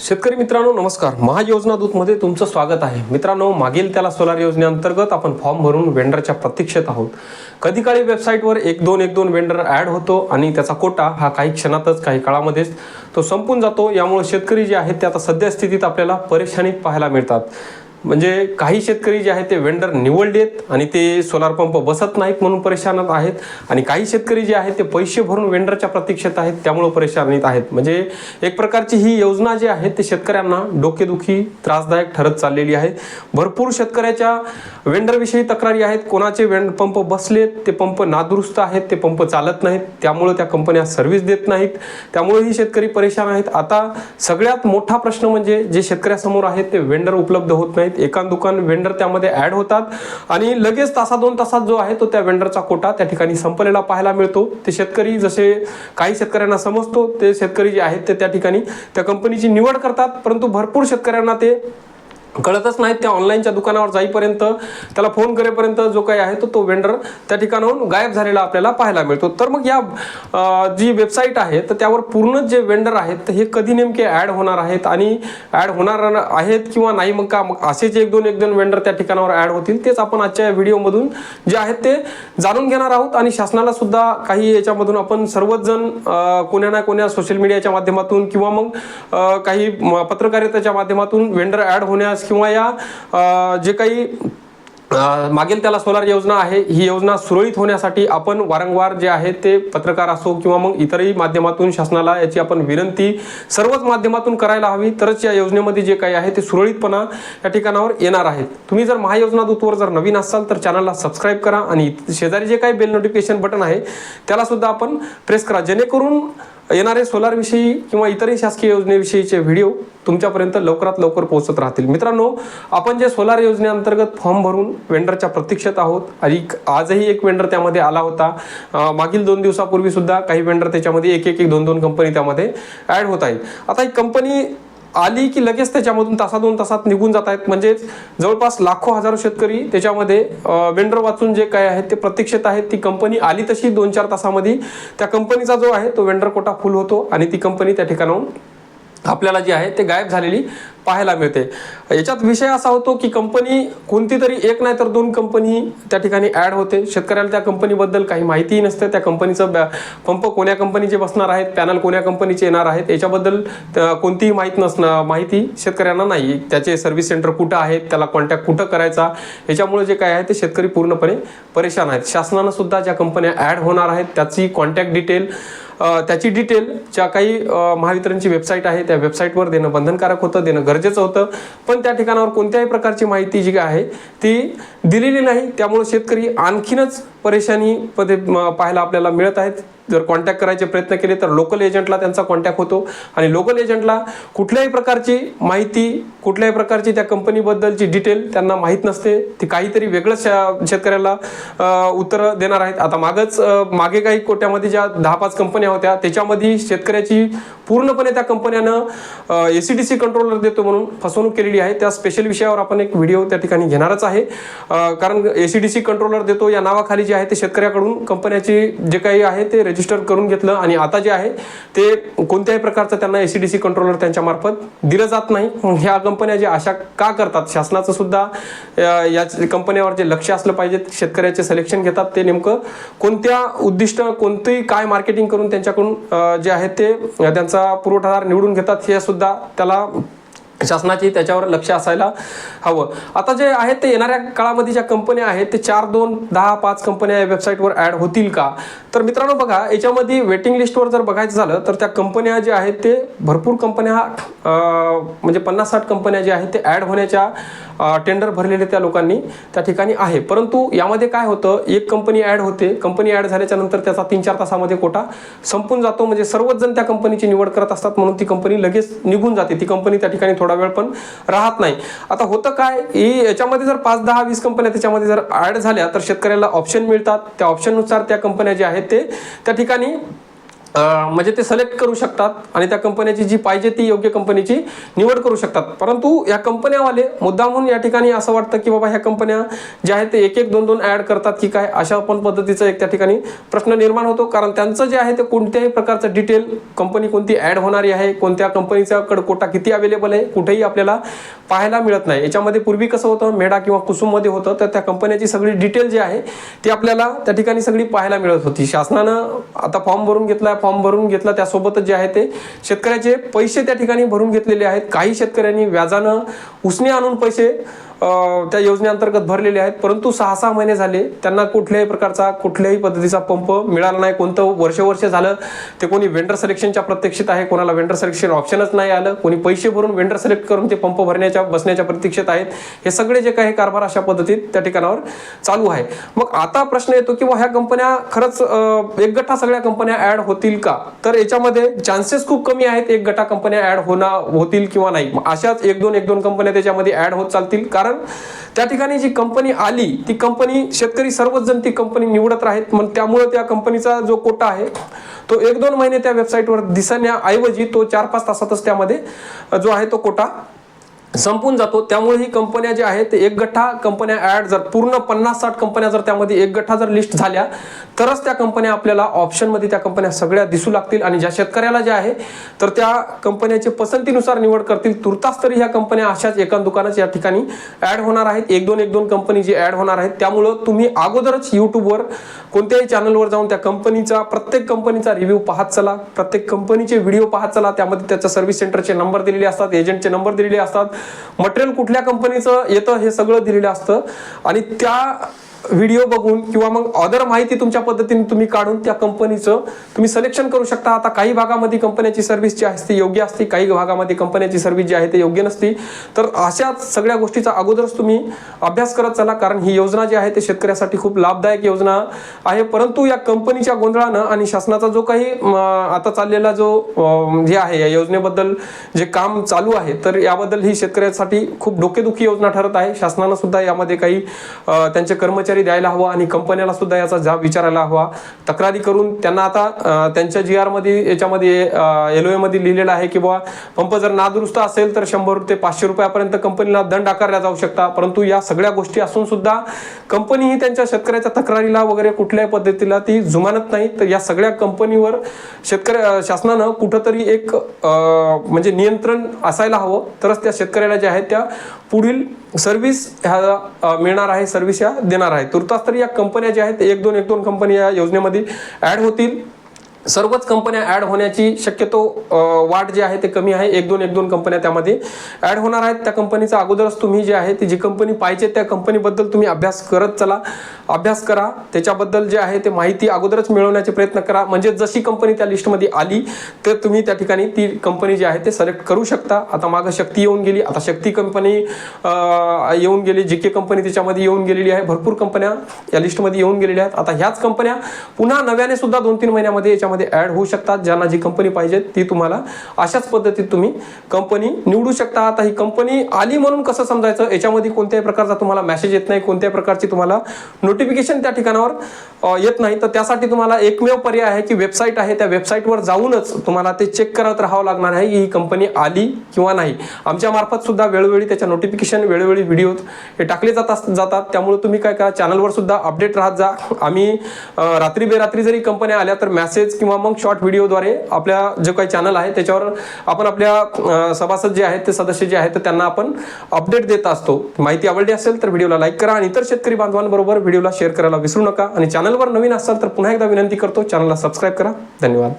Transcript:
शेतकरी मित्रांनो नमस्कार. महायोजना दूतमध्ये तुमचं स्वागत आहे. मित्रांनो मागील त्याला सोलार योजनेअंतर्गत आपण फॉर्म भरून वेंडरच्या प्रतीक्षेत आहोत. कधी काळी वेबसाईटवर एक दोन एक दोन वेंडर ॲड होतो आणि त्याचा कोटा हा काही क्षणातच काही काळामध्येच तो संपून जातो. यामुळे शेतकरी जे आहेत ते आता सध्या स्थितीत आपल्याला परेशानीत पाहायला मिळतात. म्हणजे काही शेतकरी जे आहेत ते वेंडर निवडलेत आणि ते सोलार पंप बसत नाहीत म्हणून परेशानात आहेत. आणि काही शेतकरी जे आहेत ते पैसे भरून वेंडरच्या प्रतीक्षेत आहेत त्यामुळे परेशानीत आहेत. म्हणजे एक प्रकारची ही योजना जी आहे ते शेतकऱ्यांना डोकेदुखी त्रासदायक ठरत चाललेली आहे. भरपूर शेतकऱ्याच्या वेंडरविषयी तक्रारी आहेत. कोणाचे वेंड पंप बसलेत ते पंप नादुरुस्त आहेत ते पंप चालत नाहीत. त्यामुळं त्या कंपन्या सर्व्हिस देत नाहीत. त्यामुळेही शेतकरी परेशान आहेत. आता सगळ्यात मोठा प्रश्न म्हणजे जे शेतकऱ्यासमोर आहेत ते वेंडर उपलब्ध होत नाहीत. एकान दुकान वेंडर त्यामध्ये ऍड होतात. आणि लगेच तासा दोन तासात जो आहे तो त्या वेंडरचा कोटा त्या ठिकाणी संपलेला पाहायला मिळतो. ते शेतकरी जसे काही शेतकऱ्यांना समजतो ते शेतकरी जे आहेत ते त्या ठिकाणी त्या कंपनीची निवड करतात. परंतु भरपूर शेतकऱ्यांना ते कळतच नाहीत त्या ऑनलाईनच्या दुकानावर जाईपर्यंत त्याला फोन करेपर्यंत जो काही आहे तो तो वेंडर त्या ठिकाणाहून गायब झालेला आपल्याला पाहायला मिळतो. तर मग या जी वेबसाईट आहे तर त्यावर पूर्ण जे वेंडर आहेत तर हे कधी नेमके ॲड होणार आहेत आणि ॲड होणार आहेत किंवा नाही मग का मग असेच एक दोन एक दोन वेंडर त्या ठिकाणावर ॲड होतील तेच आपण आजच्या या व्हिडिओमधून जे आहेत ते जाणून घेणार आहोत. आणि शासनाला सुद्धा काही याच्यामधून आपण सर्वच जण कोण्या ना कोण्या सोशल मीडियाच्या माध्यमातून किंवा मग काही पत्रकारितेच्या माध्यमातून वेंडर ॲड होण्यास किंवा या जे काही मागील त्याला सोलार योजना आहे ही योजना सुरळीत होण्यासाठी आपण वारंवार जे आहे ते पत्रकार असो किंवा मग इतरही माध्यमातून शासनाला याची आपण विनंती सर्वच माध्यमातून करायला हवी. तरच या योजनेमध्ये जे काही आहे ते सुरळीतपणा या ठिकाणावर येणार आहेत तुम्ही जर महायोजना दूतवर जर नवीन असाल तर चॅनलला सबस्क्राईब करा आणि शेजारी जे काही बेल नोटिफिकेशन बटन आहे त्याला सुद्धा आपण प्रेस करा. जेणेकरून येणारे सोलारविषयी किंवा इतरही शासकीय योजनेविषयीचे व्हिडिओ तुमच्यापर्यंत लवकरात लवकर पोहोचत राहतील. मित्रांनो आपण जे सोलार योजनेअंतर्गत फॉर्म भरून वेंडरच्या प्रतीक्षेत आहोत आणि आजही एक वेंडर त्यामध्ये आला होता. मागील दोन दिवसापूर्वी सुद्धा काही वेंडर त्याच्यामध्ये एक एक एक दोन दोन कंपनी त्यामध्ये ॲड होत आहेत. आता ही कंपनी आली की लगेच त्याच्यामधून तासा दोन तासात निघून जात आहेत. म्हणजेच जवळपास लाखो हजारो शेतकरी त्याच्यामध्ये वेंडर वाचून जे काय आहेत ते प्रतीक्षेत आहेत. ती कंपनी आली तशी दोन चार तासामध्ये. त्या कंपनीचा जो आहे तो वेंडर कोटा फुल होतो आणि ती कंपनी त्या ठिकाणाहून आपल्याला जी आहे ते गायब झालेली पाहायला मिळते. याच्यात विषय असा होतो की कंपनी कोणती तरी एक नाही तर दोन कंपनी त्या ठिकाणी ॲड होते. शेतकऱ्याला त्या कंपनीबद्दल काही माहितीही नसते. त्या कंपनीचं बॅ- पंप कोण्या कंपनीचे बसणार आहेत? पॅनल कोण्या कंपनीचे येणार आहेत? याच्याबद्दल कोणतीही माहीत नसणं माहिती शेतकऱ्यांना नाही. त्याचे सर्व्हिस सेंटर कुठं आहेत? त्याला कॉन्टॅक्ट कुठं करायचा? याच्यामुळे जे काय आहे ते शेतकरी पूर्णपणे परेशान आहेत. शासनानं सुद्धा ज्या कंपन्या ॲड होणार आहेत त्याची कॉन्टॅक्ट डिटेल त्याची डिटेल ज्या काही महावितरणची वेबसाईट आहे त्या वेबसाईटवर देणं बंधनकारक होतं देणं गरजेचं होतं. पण त्या ठिकाणावर कोणत्याही प्रकारची माहिती जी आहे ती दिलेली नाही. त्यामुळे शेतकरी आणखीनच परेशानी पदे पाहायला आपल्याला मिळत आहेत. जर कॉन्टॅक्ट करायचे प्रयत्न केले तर लोकल एजंटला त्यांचा कॉन्टॅक्ट होतो. आणि लोकल एजंटला कुठल्याही प्रकारची माहिती कुठल्याही प्रकारची त्या कंपनीबद्दलची डिटेल त्यांना माहीत नसते. ती काहीतरी वेगळंच शेतकऱ्याला उत्तर देणार आहेत. आता मागच मागे काही कोट्यामध्ये ज्या दहा पाच कंपन्या होत्या त्याच्यामध्ये शेतकऱ्याची पूर्णपणे त्या कंपन्यानं A C D C controller देतो म्हणून फसवणूक केलेली आहे. त्या स्पेशल विषयावर आपण एक व्हिडिओ त्या ठिकाणी घेणारच आहे. कारण A C D C controller देतो या नावाखाली जे आहे ते शेतकऱ्याकडून. कंपन्याची जे काही आहे ते रजिस्टर करून घेतलं आणि आता जे आहे ते कोणत्याही प्रकारचं त्यांना A C D C controller त्यांच्या मार्फत दिलं जात नाही. ह्या कंपन्या जे अशा का करतात? शासनाचं सुद्धा या कंपन्यावर जे लक्ष असलं पाहिजे शेतकऱ्याचे सिलेक्शन घेतात ते नेमकं कोणत्या उद्दिष्ट कोणतंही काय मार्केटिंग करून त्यांच्याकडून जे आहे ते त्यांचा पुरवठादार निवडून घेतात हे सुद्धा त्याला शासनाची त्याच्यावर लक्ष असायला हवं. आता जे आहेत ते येणाऱ्या काळामध्ये ज्या कंपन्या आहेत ते चार दोन दहा पाच कंपन्या या वेबसाईटवर ॲड होतील का? तर मित्रांनो बघा याच्यामध्ये वेटिंग लिस्टवर जर बघायचं झालं तर त्या कंपन्या ज्या आहेत ते भरपूर कंपन्या म्हणजे पन्नास साठ कंपन्या ज्या आहेत ते ॲड होण्याच्या टेंडर भरलेले त्या लोकांनी त्या ठिकाणी आहे. परंतु यामध्ये काय होतं एक कंपनी ॲड होते कंपनी ॲड झाल्याच्यानंतर त्याचा तीन चार तासामध्ये कोटा संपून जातो. म्हणजे सर्वच जण त्या कंपनीची निवड करत असतात म्हणून ती कंपनी लगेच निघून जाते. ती कंपनी त्या ठिकाणी थोडं वेळ पण राहत नाही. आता होतं काय? ही याच्यामध्ये जर पाच दहा वीस कंपन्या त्याच्यामध्ये जर ॲड झाल्या तर शेतकऱ्याला ऑप्शन मिळतात. त्या ऑप्शननुसार त्या कंपन्या ज्या आहेत ते त्या ठिकाणी म्हणजे ते सिलेक्ट करू शकतात आणि त्या कंपन्याची जी पाहिजे ती योग्य कंपनीची निवड करू शकतात. परंतु या कंपन्यावाले मुद्दामहून या ठिकाणी असं वाटतं की बाबा ह्या कंपन्या ज्या आहेत ते एक एक दोन दोन ॲड करतात की काय अशा पण पद्धतीचा एक त्या ठिकाणी प्रश्न निर्माण होतो. कारण त्यांचं जे आहे ते कोणत्याही प्रकारचं डिटेल कंपनी कोणती ॲड होणारी आहे कोणत्या कंपनीचा कडकोटा किती अवेलेबल आहे कुठेही आपल्याला पाहायला मिळत नाही. याच्यामध्ये पूर्वी कसं होतं मेडा किंवा कुसुममध्ये होतं तर त्या कंपन्याची सगळी डिटेल जी आहे ती आपल्याला त्या ठिकाणी सगळी पाहायला मिळत होती. शासनानं आता फॉर्म भरून घेतला फॉर्म भरून घेतला त्यासोबतच जे आहे ते शेतकऱ्याचे पैसे त्या ठिकाणी भरून घेतलेले आहेत. काही शेतकऱ्यांनी व्याजानं उसने आणून पैसे त्या योजनेअंतर्गत भरलेले आहेत. परंतु सहा सहा महिने झाले. त्यांना कुठल्याही प्रकारचा कुठल्याही पद्धतीचा पंप मिळाला नाही. कोणतं वर्ष वर्ष झालं ते कोणी वेंडर सिलेक्शनच्या प्रत्यक्षित आहे कोणाला वेंडर सिलेक्शन ऑप्शनच नाही आलं. कोणी पैसे भरून वेंडर सिलेक्ट करून ते पंप भरण्याच्या बसण्याच्या प्रतीक्षेत आहेत. हे सगळे जे काही कारभार अशा पद्धतीत त्या ठिकाणावर चालू आहे. मग आता प्रश्न येतो की ह्या कंपन्या खरंच एक गठ्ठा सगळ्या कंपन्या ऍड होतील का? तर याच्यामध्ये चान्सेस खूप कमी आहेत एक गटा कंपन्या ऍड होणार होतील किंवा नाही. अशाच एक दोन एक दोन कंपन्या त्याच्यामध्ये ऍड होत चालतील. कारण त्या ठिकाणी जी कंपनी आली ती कंपनी शेतकरी सर्वच जण ती कंपनी निवडत राहत. मग त्यामुळे त्या कंपनीचा जो कोटा आहे तो एक दोन महिने त्या वेबसाईटवर दिसण्याऐवजी तो चार पाच तासातच त्यामध्ये जो आहे तो कोटा संपून जातो. त्यामुळे ही कंपन्या ज्या आहेत ते एक गठ्ठा कंपन्या ऍड जर पूर्ण पन्नास साठ कंपन्या जर त्यामध्ये एक गठ्ठा जर लिस्ट झाल्या तरच त्या कंपन्या आपल्याला ऑप्शनमध्ये त्या कंपन्या सगळ्या दिसू लागतील. आणि ज्या शेतकऱ्याला जे आहे तर त्या कंपन्याचे पसंतीनुसार निवड करतील. तुर्तास तरी ह्या कंपन्या अशाच एका दुकानाच या ठिकाणी ऍड होणार आहेत. एक दोन एक दोन कंपनी जी ऍड होणार आहेत. त्यामुळं तुम्ही अगोदरच यूट्यूबवर कोणत्याही चॅनलवर जाऊन त्या कंपनीचा प्रत्येक कंपनीचा रिव्ह्यू पाहत चला. प्रत्येक कंपनीचे व्हिडिओ पाहत चला. त्यामध्ये त्याच्या सर्व्हिस सेंटरचे नंबर दिलेले असतात एजंटचे नंबर दिलेले असतात. मटेरियल कुठल्या कंपनीचं येतं हे सगळं दिलेलं असतं. आणि त्या व्हिडिओ बघून किंवा मग अदर माहिती तुमच्या पद्धतीने तुम्ही काढून त्या कंपनीचं तुम्ही सिलेक्शन करू शकता. आता काही भागामध्ये कंपन्याची सर्व्हिस जी असते योग्य असते. काही भागामध्ये कंपन्याची सर्व्हिस जी आहे ते योग्य नसते. तर अशा सगळ्या गोष्टीचा अगोदरच तुम्ही अभ्यास करत चला कारण ही योजना जी आहे ते शेतकऱ्यासाठी खूप लाभदायक योजना आहे. परंतु या कंपनीच्या गोंधळानं आणि शासनाचा जो काही आता चाललेला जो जे आहे या योजनेबद्दल जे काम चालू आहे तर याबद्दल ही शेतकऱ्यासाठी खूप डोकेदुखी योजना ठरत आहे. शासनानं सुद्धा यामध्ये काही त्यांचे कर्मचारी द्यायला हवा आणि कंपन्याला सुद्धा याचा जाब विचारायला हवा. तक्रारी करून त्यांना आता त्यांच्या जी आरमध्ये याच्यामध्ये एल ओ एमध्ये लिहिलेलं आहे की बाबा पंप जर नादुरुस्त असेल तर शंभर ते पाचशे रुपयापर्यंत कंपनीला दंड आकारला जाऊ शकता. परंतु या सगळ्या गोष्टी असून सुद्धा कंपनी ही त्यांच्या शेतकऱ्याच्या तक्रारीला वगैरे कुठल्याही पद्धतीला ती जुमानत नाही तर या सगळ्या कंपनीवर शेतकऱ्या शासनानं कुठंतरी एक म्हणजे नियंत्रण असायला हवं. तरच त्या शेतकऱ्याला ज्या आहेत त्या पुढील सर्व्हिस ह्या मिळणार आहे सर्व्हिस ह्या देणार आहे. तुर्तास तर या कंपन्या ज्या आहेत एक दोन एक दोन कंपनी या योजनेमध्ये ॲड होतील. सर्वच कंपन्या ऍड होण्याची शक्यतो वाट वाढ जी आहे ते कमी आहे. एक दोन एक दोन कंपन्या त्यामध्ये ऍड होणार आहेत. त्या कंपनीचा अगोदरच तुम्ही जे आहे ती जी कंपनी पाहिजे त्या कंपनीबद्दल तुम्ही अभ्यास करत चला. अभ्यास करा. त्याच्याबद्दल जे आहे ते माहिती अगोदरच मिळवण्याचे प्रयत्न करा. म्हणजे जशी कंपनी त्या लिस्टमध्ये आली तर तुम्ही त्या ठिकाणी ती कंपनी जी आहे ते सिलेक्ट करू शकता. आता मागं शक्ती येऊन गेली. आता शक्ती कंपनी येऊन गेली. जी के कंपनी त्याच्यामध्ये येऊन गेलेली आहे. भरपूर कंपन्या या लिस्टमध्ये येऊन गेलेल्या आहेत. आता ह्याच कंपन्या पुन्हा नव्याने सुद्धा दोन तीन महिन्यामध्ये याच्यामध्ये ॲड होऊ शकतात ज्यांना जी कंपनी पाहिजे ती तुम्हाला अशाच पद्धतीत तुम्ही कंपनी निवडू शकता. आता ही कंपनी आली म्हणून कसं समजायचं? याच्यामध्ये कोणत्याही प्रकारचा तुम्हाला मेसेज येत नाही. कोणत्याही प्रकारची तुम्हाला नोटिफिकेशन त्या ठिकाणावर येत नाही तर त्यासाठी तुम्हाला एकमेव पर्याय आहे की वेबसाईट आहे. त्या वेबसाईटवर जाऊनच तुम्हाला ते चेक करत राहावं लागणार आहे की ही कंपनी आली किंवा नाही. आमच्या मार्फत सुद्धा वेळोवेळी त्याच्या नोटिफिकेशन वेळोवेळी व्हिडिओ हे टाकले जात जातात. त्यामुळे तुम्ही काय करा चॅनलवर सुद्धा अपडेट राहत जा. आम्ही रात्री बेरात्री जरी कंपन्या आल्या तर मेसेज किंवा मग शॉर्ट व्हिडिओद्वारे आपल्या जे काही चॅनल आहे त्याच्यावर आपण आपल्या सभासद जे आहेत ते सदस्य जे आहेत तर त्यांना आपण अपडेट देत असतो. माहिती आवडली असेल तर व्हिडिओला लाईक करा. आणि इतर शेतकरी बांधवांबरोबर व्हिडिओला शेअर करायला विसरू नका. आणि चॅनल चॅनलवर नवीन असाल तर पुन्हा एकदा विनंती करतो. चॅनलला सबस्क्राईब करा. धन्यवाद.